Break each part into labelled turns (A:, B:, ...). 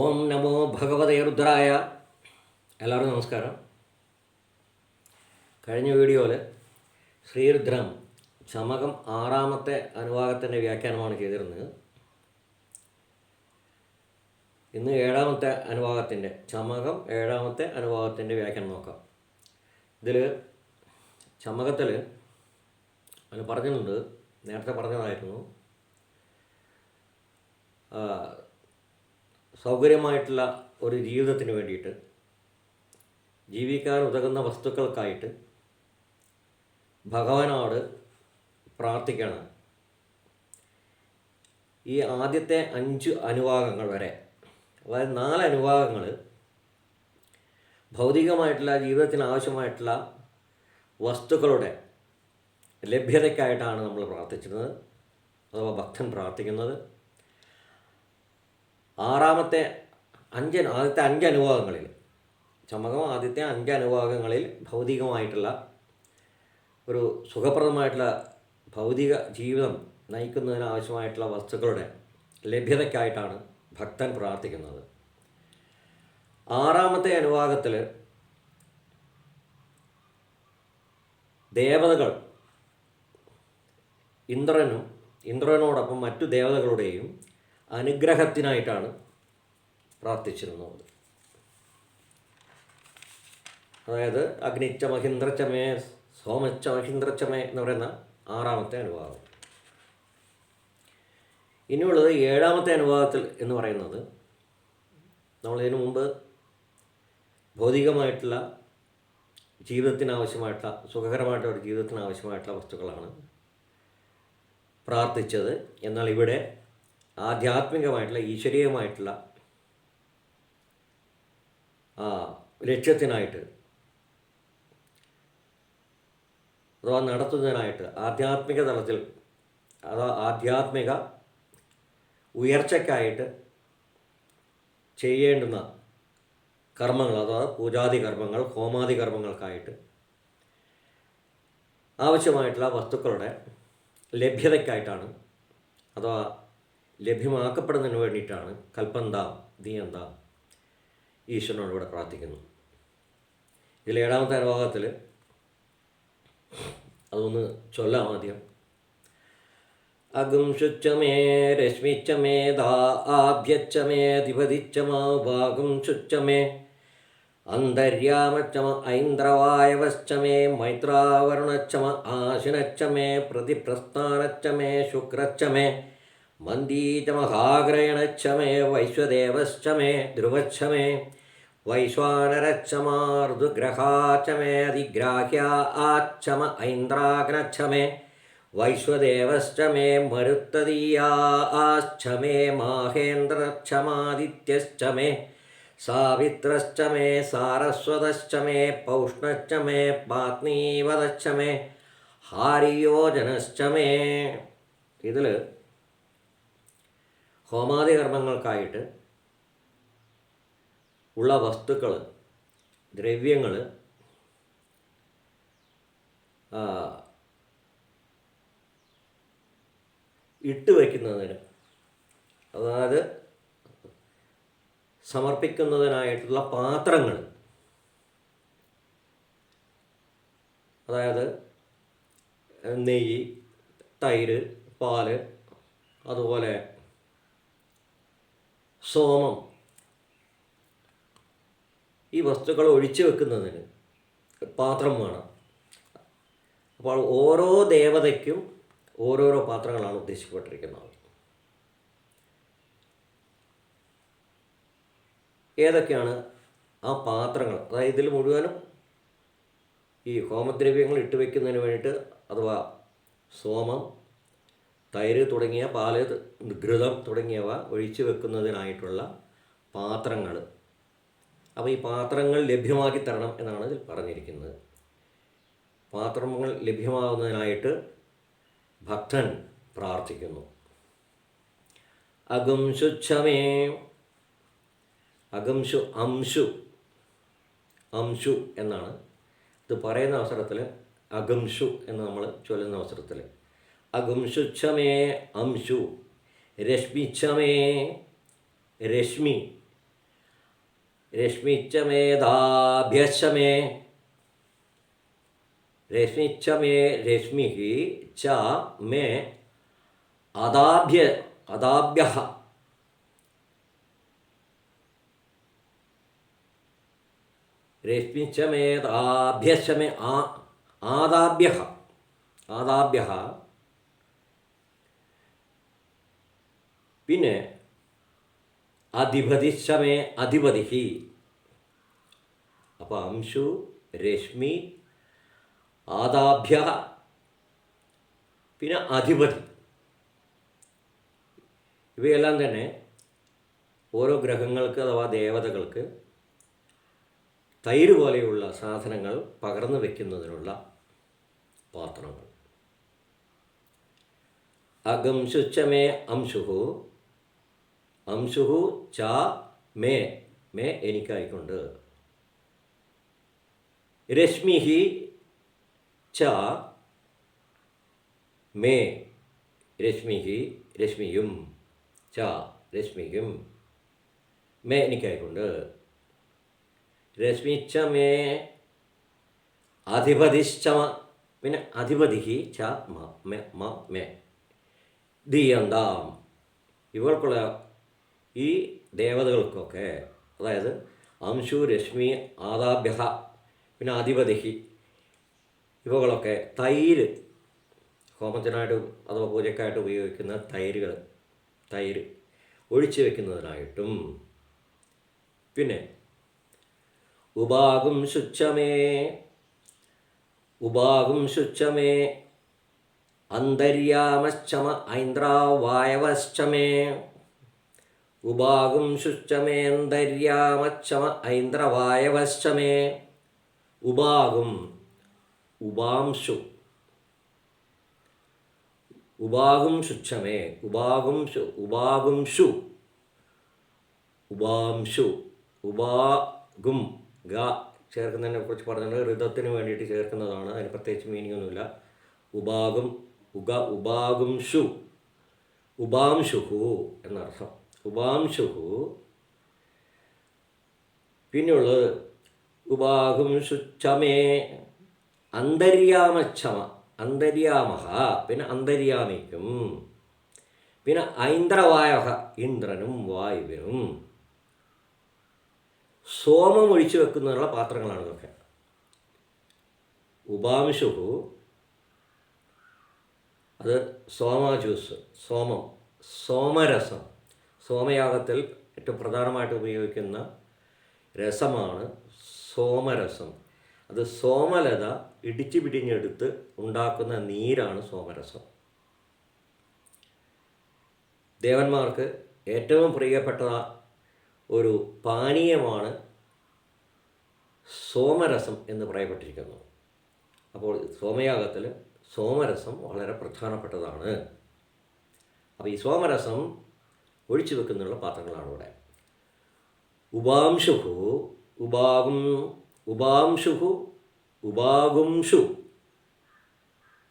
A: ഓം നമോ ഭഗവതേ രുദ്രായ. എല്ലാവർക്കും നമസ്കാരം. കഴിഞ്ഞ വീഡിയോയിൽ ശ്രീരുദ്രം ചമകം ആറാമത്തെ അനുവാദത്തിന്റെ വ്യാഖ്യാനമാണ് ചെയ്തിരുന്നത്. ഇന്ന് ഏഴാമത്തെ അനുവാദത്തിന്റെ ചമകം ഏഴാമത്തെ അനുവാദത്തിന്റെ വ്യാഖ്യാനം നോക്കാം. ഇതിൽ ചമകത്തിൽ അതിൽ പറഞ്ഞിട്ടുണ്ട് നേരത്തെ പറഞ്ഞതായിരുന്നു. സൗകര്യമായിട്ടുള്ള ഒരു ജീവിതത്തിന് വേണ്ടിയിട്ട് ജീവിക്കാൻ ഉതകുന്ന വസ്തുക്കൾക്കായിട്ട് ഭഗവാനോട് പ്രാർത്ഥിക്കണം. ഈ ആദ്യത്തെ അഞ്ച് അനുവാഗങ്ങൾ വരെ അതായത് നാല് അനുവാഗങ്ങൾ ഭൗതികമായിട്ടുള്ള ജീവിതത്തിന് ആവശ്യമായിട്ടുള്ള വസ്തുക്കളുടെ ലഭ്യതയ്ക്കായിട്ടാണ് നമ്മൾ പ്രാർത്ഥിച്ചിരുന്നത്. അഥവാ ഭക്തൻ പ്രാർത്ഥിക്കുന്നത്. ആറാമത്തെ അഞ്ച് ആദ്യത്തെ അഞ്ച് അനുഭവങ്ങളിൽ ചമകം ആദ്യത്തെ അഞ്ച് അനുഭവങ്ങളിൽ ഭൗതികമായിട്ടുള്ള ഒരു സുഖപ്രദമായിട്ടുള്ള ഭൗതിക ജീവിതം നയിക്കുന്നതിന് ആവശ്യമായിട്ടുള്ള വസ്തുക്കളുടെ ലഭ്യതയ്ക്കായിട്ടാണ് ഭക്തൻ പ്രാർത്ഥിക്കുന്നത്. ആറാമത്തെ അനുവാദത്തിൽ ദേവതകൾ ഇന്ദ്രനും ഇന്ദ്രനോടൊപ്പം മറ്റു ദേവതകളുടെയും അനുഗ്രഹത്തിനായിട്ടാണ് പ്രാർത്ഥിച്ചിരുന്നത്. അതായത് അഗ്നിച്ച മഹീന്ദ്രചമേ സോമച്ച മഹീന്ദ്രചമേ എന്ന് പറയുന്ന ആറാമത്തെ അനുഭാവം. ഇനിയുള്ളത് ഏഴാമത്തെ അനുഭാവത്തിൽ എന്ന് പറയുന്നത് നമ്മളിതിനു മുമ്പ് ഭൗതികമായിട്ടുള്ള ജീവിതത്തിന് ആവശ്യമായിട്ടുള്ള സുഖകരമായിട്ടുള്ള ഒരു ജീവിതത്തിന് ആവശ്യമായിട്ടുള്ള വസ്തുക്കളാണ് പ്രാർത്ഥിച്ചത്. എന്നാൽ ഇവിടെ ആധ്യാത്മികമായിട്ടുള്ള ഈശ്വരീയമായിട്ടുള്ള ആ ലക്ഷ്യത്തിനായിട്ട് അഥവാ നടത്തുന്നതിനായിട്ട് ആധ്യാത്മിക തലത്തിൽ അഥവാ ആധ്യാത്മിക ഉയർച്ചയ്ക്കായിട്ട് ചെയ്യേണ്ടുന്ന കർമ്മങ്ങൾ അഥവാ പൂജാതി കർമ്മങ്ങൾ ഹോമാതി കർമ്മങ്ങൾക്കായിട്ട് ആവശ്യമായിട്ടുള്ള വസ്തുക്കളുടെ ലഭ്യതയ്ക്കായിട്ടാണ് അഥവാ ലഭ്യമാക്കപ്പെടുന്നതിന് വേണ്ടിയിട്ടാണ് കൽപ്പന്താം ദീയന്താം ഈശ്വരനോട് ഇവിടെ പ്രാർത്ഥിക്കുന്നു. ഇതിൽ ഏഴാമത്തെ അനുഭാഗത്തിൽ അതൊന്ന് ചൊല്ലാം ആദ്യം. അഗും ശുച്ചമേ രശ്മിച്ചമേ ദാ ആഭ്യച്ചമേ ശുച്ചമേ അന്തര്യാമച്ചമ ഐന്ദ്രവായവശ്ചമേ മൈത്രാവരുണച്ചമ ആശിനച്ചമേ പ്രതിപ്രസ്ഥാനച്ചമേ ശുക്രച്ചമേ മന്ദീചമഹാഗ്രയണച്ചമേ വൈശ്വദേവശ്ചമേ ധ്രുവച്ഛമേ വൈശ്വാനരച്ചമാർദുഗ്രഹാച്ചമേ അതിഗ്രാഹ്യ ആച്ചമ ഐന്ദ്രാഗ്നച്ഛമേ വൈശ്വദേവശ്ചമേ മരുത്തതീയാ ആശ്ചമേ മാഹേന്ദ്രച്ഛമാദിത്യശ്ച മേ സാവിത്രശ്ച മേ സാരസ്വതശ്ച മേ പൗഷ്ണശ്ച മേ പാത്നീവതശ്ച മേ ഹാരിയോജനശ്ച മേ ഹോമാദി കർമ്മങ്ങൾക്കായിട്ട് ഉള്ള വസ്തുക്കൾ ദ്രവ്യങ്ങൾ ഇട്ട് വയ്ക്കുന്നതിന് അതായത് സമർപ്പിക്കുന്നതിനായിട്ടുള്ള പാത്രങ്ങൾ അതായത് നെയ്യ് തൈര് പാൽ അതുപോലെ സോമം. ഈ വസ്തുക്കൾ ഒഴിച്ചു വെക്കുന്നതിന് പാത്രം വേണം. അപ്പോൾ ഓരോ ദേവതയ്ക്കും ഓരോരോ പാത്രങ്ങളാണ് ഉദ്ദേശിക്കപ്പെട്ടിരിക്കുന്നത്. ഏതൊക്കെയാണ് ആ പാത്രങ്ങൾ? അതായത് ഇതിൽ മുഴുവനും ഈ ഹോമദ്രവ്യങ്ങൾ ഇട്ട് വയ്ക്കുന്നതിന് വേണ്ടിയിട്ട് അഥവാ സോമം തൈര് തുടങ്ങിയ പാൽ ഘൃതം തുടങ്ങിയവ ഒഴിച്ചു വെക്കുന്നതിനായിട്ടുള്ള പാത്രങ്ങൾ അപ്പോൾ ഈ പാത്രങ്ങൾ ലഭ്യമാക്കി തരണം എന്നാണ് ഇതിൽ പറഞ്ഞിരിക്കുന്നത്. പാത്രങ്ങൾ ലഭ്യമാകുന്നതിനായിട്ട് ഭക്തൻ പ്രാർത്ഥിക്കുന്നു. അഗം ശുച്ഛമേ അകംശു അംശു അംശു എന്നാണ്. ഇത് പറയുന്ന അവസരത്തിൽ അകംശു എന്ന് നമ്മൾ ചൊല്ലുന്ന അവസരത്തിൽ അഗംശുച്ഛമേ അംശു രശ്മിച്ഛമേ രശ്മി രശ്മിച്ച മേധാഭ്യശ മേ രശ്മിച്ച മേ രശ്മി ച മേ അദാഭ്യ അദാഭ്യ രശ്മിച്ച മേധാഭ്യശ മേ ആ ആദാഭ്യ ആദാഭ്യ പിന്നെ അധിപതി ശമേ അധിപതി അപ്പോൾ അംശു രശ്മി ആദാഭ്യ പിന്നെ അധിപതി. ഇവയെല്ലാം തന്നെ ഓരോ ഗ്രഹങ്ങൾക്ക് അഥവാ ദേവതകൾക്ക് തൈര് പോലെയുള്ള സാധനങ്ങൾ പകർന്നു വയ്ക്കുന്നതിനുള്ള പാത്രങ്ങൾ. അഗംശുച്ചമേ അംശുഹു. അംശുഹു ച മേ മേ എനിക്കായിക്കൊണ്ട്. രശ്മിഹി ച മേ രശ്മിഹി രശ്മിയും. ച രശ്മിയും. മേ എനിക്കായിക്കൊണ്ട്. രശ്മിച്ച മേ അധിപതിശ്ചമ പിന്നെ അധിപതി ച മ മെ ദീയന്താം. ഇവർക്കുള്ള ഈ ദേവതകൾക്കൊക്കെ അതായത് അംശു രശ്മി ആദാഭ്യഹ പിന്നെ അധിപതിഹി ഇവകളൊക്കെ തൈര് ഹോമത്തിനായിട്ട് അഥവാ പൂജക്കായിട്ട് ഉപയോഗിക്കുന്ന തൈരുകൾ തൈര് ഒഴിച്ചു വെക്കുന്നതിനായിട്ടും. പിന്നെ ഉപാകും ശുച്ചമേ ഉപാകും ശുച്ചമേ അന്തര്യാമശ്ചമ ഐന്ദ്രാവായവശ്ചമേ. ഉപാകും ശുശ്ചമേന്ദര്യാമക്ഷമ ഐന്ദ്രവായവശ്ചമേ ഉപാകും ഉപാംശു ഉപാകും ശുച്ഛമേ ഉപാകും ശു ഉപാകും ശു ഉപാംശു ഉപാകും ഗ ചേർക്കുന്നതിനെ കുറിച്ച് പറഞ്ഞിട്ടുണ്ട് ഋതത്തിന് വേണ്ടിയിട്ട് ചേർക്കുന്നതാണ്. അതിന് പ്രത്യേകിച്ച് മീനിങ് ഒന്നുമില്ല. ഉപാകും ഉഗ ഉപാകും ഷു ഉപാംശുഹു എന്നർത്ഥം. ഉപാംശുഹു പിന്നെയുള്ളത് ഉപാഹും ശുച്ഛമേ അന്തര്യാമക്ഷമ അന്തര്യാമഹ പിന്നെ അന്തര്യാമിക്കും. പിന്നെ ഐന്ദ്രവായഹ ഇന്ദ്രനും വായുവിനും. സോമം ഒഴിച്ചു വെക്കുന്നതിനുള്ള പാത്രങ്ങളാണ് ഇതൊക്കെ. ഉപാംശു അത് സോമ ജ്യൂസ് സോമം സോമരസം. സോമയാഗത്തിൽ ഏറ്റവും പ്രധാനമായിട്ട് ഉപയോഗിക്കുന്ന രസമാണ് സോമരസം. അത് സോമലത ഇടിച്ചു പിടിഞ്ഞെടുത്ത് ഉണ്ടാക്കുന്ന നീരാണ് സോമരസം. ദേവന്മാർക്ക് ഏറ്റവും പ്രിയപ്പെട്ട ഒരു പാനീയമാണ് സോമരസം എന്ന് പറയപ്പെട്ടിരിക്കുന്നു. അപ്പോൾ സോമയാഗത്തിൽ സോമരസം വളരെ പ്രധാനപ്പെട്ടതാണ്. അപ്പോൾ ഈ സോമരസം ഒഴിച്ചു വെക്കുന്നുള്ള പാത്രങ്ങളാണ് ഇവിടെ ഉപാംശുഹു ഉപാകും ഉപാംശുഹു ഉപാകുംഷു.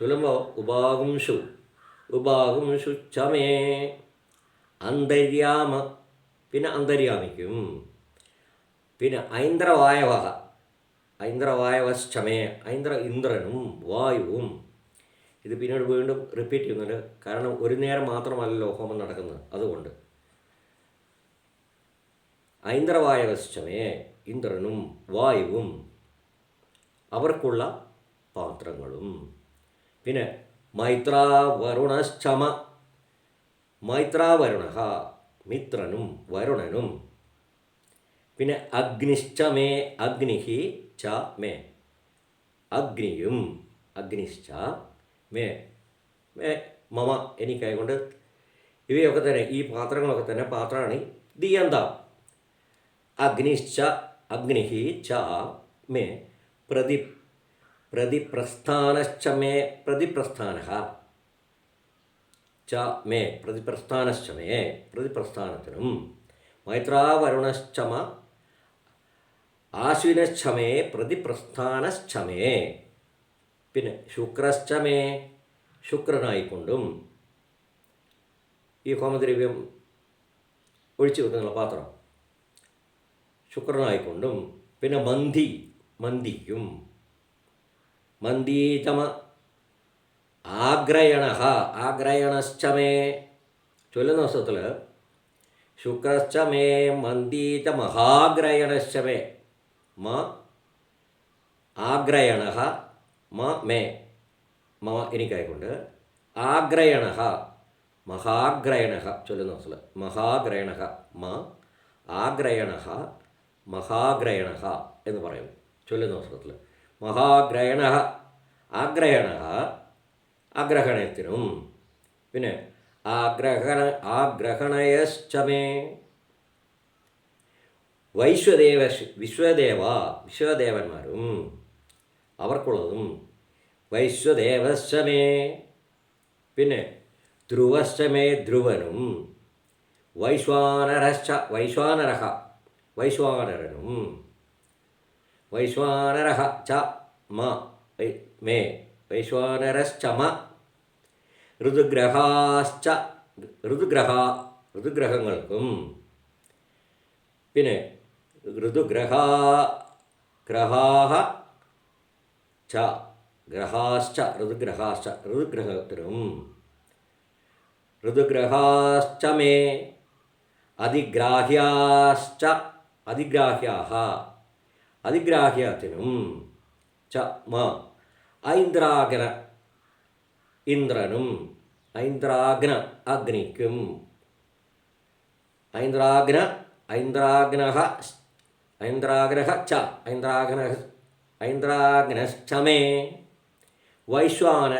A: ചൊല്ലുമ്പോൾ ഉപാകുംഷു. ഉപാകുംഷു ചമേ. അന്തര്യാമ. പിന്നെ അന്തര്യാമിക്കും. പിന്നെ ഐന്ദ്രവായവ. ഐന്ദ്രവായവശ്ചമേ. ഐന്ദ്ര ഇന്ദ്രനും വായുവും. ഇത് പിന്നീട് വീണ്ടും റിപ്പീറ്റ് ചെയ്യുന്നുണ്ട്. കാരണം ഒരു നേരം മാത്രമല്ലല്ലോ ഹോമം നടക്കുന്നത്. അതുകൊണ്ട്. ഐന്ദ്രവായവശ്ചമേ ഇന്ദ്രനും വായുവും അവർക്കുള്ള പാത്രങ്ങളും. പിന്നെ മൈത്രാവരുണശ്ചമ മൈത്രാവരുണ മിത്രനും വരുണനും. പിന്നെ അഗ്നിശ്ചമേ അഗ്നിഹി ച മേ അഗ്നിയും അഗ്നിശ്ച മേ മേ മമ എനിക്കായതുകൊണ്ട് ഇവയൊക്കെ തന്നെ ഈ പാത്രങ്ങളൊക്കെ തന്നെ പാത്രമാണ് ദീയന്താം. അഗ്നിശ്ച അഗ്നിഹി ച മേ പ്രതി പ്രതിപ്രസ്ഥാനശ്ച മേ പ്രതിപ്രസ്ഥാന ച മേ പ്രതിപ്രസ്ഥാനശ്ച മേ പ്രതിപ്രസ്ഥാനത്തിനും. മൈത്രാവരുണശ്ചമ ആശ്വിനശ്ചമേ പ്രതിപ്രസ്ഥാനശ്ചമേ പിന്നെ ശുക്രശ്ചമേ ശുക്രനായിക്കൊണ്ടും. ഈ ഹോമദ്രവ്യം ഒഴിച്ചു വെക്കുന്നുള്ള പാത്രം. ശുക്രനായിക്കൊണ്ടും പിന്നെ മന്തി മന്തിക്കും. മന്ദീചമ ആഗ്രയണ ആഗ്രയണശ്ചമേ ചൊല്ലുന്ന ദിവസത്തിൽ ശുക്രശ്ചമേ മന്ദീച മഹാഗ്രയണശ്ചമേ മ. ആഗ്രയണ മ മേ. മ എനിക്കായിക്കൊണ്ട്. ആഗ്രയണ മഹാഗ്രയണ ചൊല്ലുന്ന ദിവസത്തിൽ മഹാഗ്രയണ മ ആഗ്രയണ മഹാഗ്രയണ എന്ന് പറയും ചൊല്ലുന്ന അവസരത്തിൽ മഹാഗ്രയണ ആഗ്രഹണ ആഗ്രഹണത്തിനും. പിന്നെ ആഗ്രഹണ ആഗ്രഹണയശ്ചമേ. വൈശ്വദേവ വിശ്വദേവ വിശ്വദേവന്മാരും അവർക്കുള്ളതും വൈശ്വദേവശ്ചമേ. പിന്നെ ധ്രുവശ്ചമേ ധ്രുവനും. വൈശ്വാനരശ്ച വൈശ്വാനരഹ വൈശ്വാനരനും വൈശ്വാനരഹ ച മ വൈ- മേ വൈശ്വാനരശ്ചമ ഋതുഗ്രഹാശ്ച ഋതുഗ്രഹ ഋതുഗ്രഹങ്ങൾക്കും പിന്നെ ഋതുഗ്രഹ ഗ്രഹാഹ ച ഗ്രഹാശ്ച ഋതുഗ്രഹാശ്ച ഋതുഗ്രഹത്തിനും ഋതുഗ്രഹാശ്ച മേ അതിഗ്രാഹ്യാശ്ച അതിഗ്രാഹ്യാഹ അതിഗ്രാഹ്യത്തിനും ച മ ഐന്ദ്രാഗ്ന ഇന്ദ്രനും ഐന്ദ്രാഗ്ന അഗ്നിക്കും. ഐന്ദ്രാഗ്ന ഐന്ദ്രാഗ്ന ഐന്ദ്രാഗ്രഹ ച ഐന്ദ്രാഗ്ന ഐന്ദ്രാഗ്നശ്ചമേ. വൈശ്വാന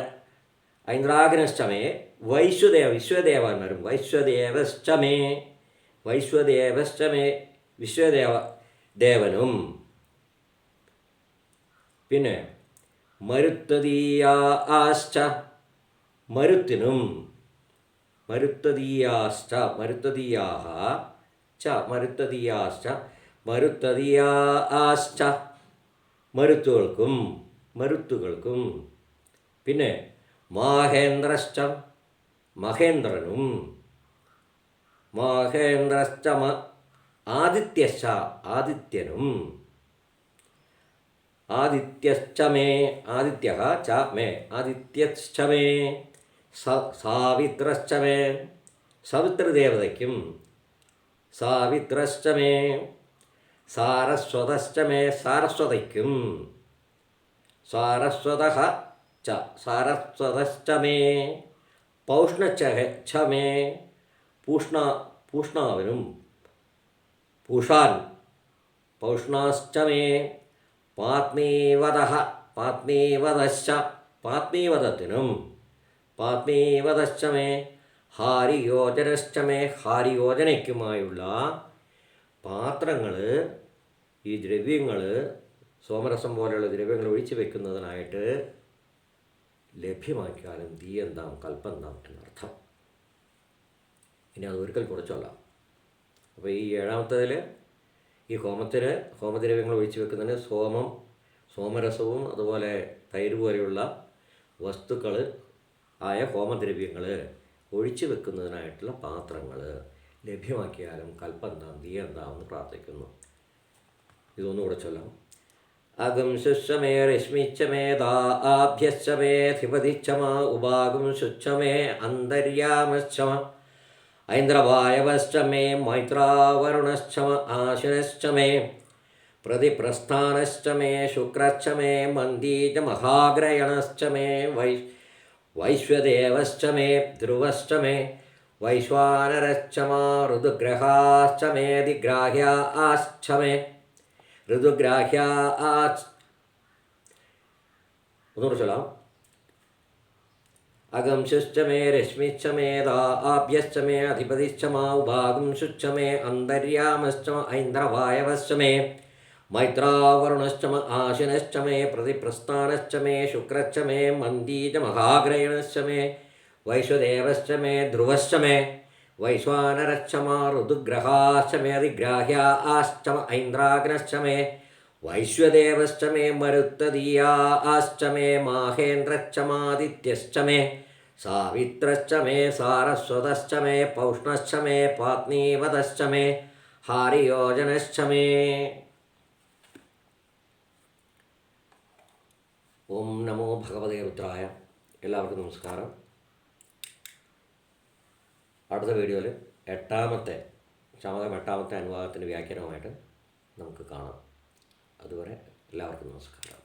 A: ഐന്ദ്രാഗ്നശ്ചമേ വൈശ്വദേവ വിശ്വദേവന്മാരും വൈശ്വദേവശ്ചമേ. വൈശ്വദേവശ്ചമേ വിശ്വദേവ ദേവനും. പിന്നെ മരുത്തതീയാശ്ച മരുത്തിനും. മരുത്തതീയാശ്ച മരുത്തതീയാഹ ച മരുത്തതീയാശ്ച മരുത്തതീയാശ്ച മരുത്തുകൾക്കും മരുത്തുകൾക്കും. പിന്നെ മാഹേന്ദ്രശ്ച മഹേന്ദ്രനും. മാഹേന്ദ്രശ്ച മ ആദിത്യശ്ച ആദിത്യനും. ആദിത്യശ്ചമേ ആദിത്യ ച മേ ആദിത്യശ്ചമേ സാവിത്രശ്ചമേ സവിത്രദേവതയ്ക്കും. സാവിത്രശ്ചമേ സാരസ്വതശ്ചമേ സാരസ്വതയ്ക്കും. സാരസ്വത ച സാരസ്വതശ്ചമേ മേ പൂഷ്ണ പൂഷ്ണാവിനും. പൂഷാൻ പൗഷ്ണാശ്ച മേ പാത്മീവത പാത്മീവതശ്ച പാത്മീവതത്തിനും പാത്മീവതശ്ച മേ ഹാരിയോജനശ്ച മേ ഹാരിയോജനയ്ക്കുമായുള്ള പാത്രങ്ങൾ ഈ ദ്രവ്യങ്ങൾ സോമരസം പോലെയുള്ള ദ്രവ്യങ്ങൾ ഒഴിച്ചു വെക്കുന്നതിനായിട്ട് ലഭ്യമാക്കിയാലും തീയന്താം കൽപ്പന്താം എന്നർത്ഥം. ഇനി അത് ഒരിക്കൽ കുറച്ചൊല്ലാം അപ്പോൾ ഈ ഏഴാമത്തതിൽ ഈ ഹോമത്തിന് ഹോമദ്രവ്യങ്ങൾ ഒഴിച്ചു വെക്കുന്നതിന് സോമം സോമരസവും അതുപോലെ തൈര് പോലെയുള്ള വസ്തുക്കൾ ആയ ഹോമദ്രവ്യങ്ങൾ ഒഴിച്ചു വെക്കുന്നതിനായിട്ടുള്ള പാത്രങ്ങൾ ലഭ്യമാക്കിയാലും കൽപ്പന്താം തീയന്താം എന്ന് പ്രാർത്ഥിക്കുന്നു. ഇതൊന്നുകൂടെ ചൊല്ലാം. അകം ശുശ്ചമേ രശ്മിച്ചമേ ദാഭ്യശ്ചമേ ധിപതിച്ചമ ഉപാകും ശുച്ഛമേ അന്തര്യാമശ്ചമ ഐന്ദ്രവായവശ്ച മേ മൈത്രാവരുണശ്ച ആശനശ്ച മേ പ്രതിപ്രസ്ഥാനശ്ച മേ ശുക്രശ്ച മേ മന്ദീച മഹാഗ്രയണശ്ച മേ വൈ വൈശ്വദേവശ്ച മേ ധ്രുവശ്ച മേ വൈശ്വാനരശ്ച മാ ഋതുഗ്രഹാശ്ച മേതിഗ്രാഹ്യാശ്ച മേ ഋതുഗ്രാഹ്യാ ഒന്നുകൂടെ ചൊല്ലാം. അകം ശുശ്ച മേ രശ്മിശ്ച മേ ദാ ആഭ്യശ്ച മേ അധിപതിശ്ച മാ ശുച്ഛ മേ അന്തര്യാമശ്ച ഐന്ദ്രവായവശ്ച മേ മൈത്രാവരുണശ്ച ആശനശ്ച മേ പ്രതിപ്രസ്ഥാനശ്ച മേ ശുക്രശ്ച മേ മന്ദീജ മഹാഗ്രയണശ്ച മേ വൈശ്വദേവശ്ച മേ ധ്രുവശ്ച മേ വൈശ്വാനരശ്ച മാ ഋതുഗ്രഹാശ്ച മേ അതിഗ്രാഹ്യാശ്ച മ ഐന്ദ്രാഗ്നശ്ച മേ വൈശ്വദേവശ്ച മേ ആശ്ചമേ മേ സാവിത്രശ്ചമേ മാദിത്യശ്ച മേ സാവിത്രശ്ച മേ സാരസ്വതശ്ച മേ പൗഷ്ണശ്ച മേ പാത്നീവതശ്ച മേ ഹാരിയോജനശ്ചമേ. ഓം നമോ ഭഗവതേ ഉത്രായ എല്ലാവർക്കും നമസ്കാരം. അടുത്ത വീഡിയോയിൽ എട്ടാമത്തെ ചമകം എട്ടാമത്തെ അനുവാദത്തിന്റെ വ്യാഖ്യാനവുമായിട്ട് നമുക്ക് കാണാം. അതുവരെ എല്ലാവർക്കും നമസ്കാരം.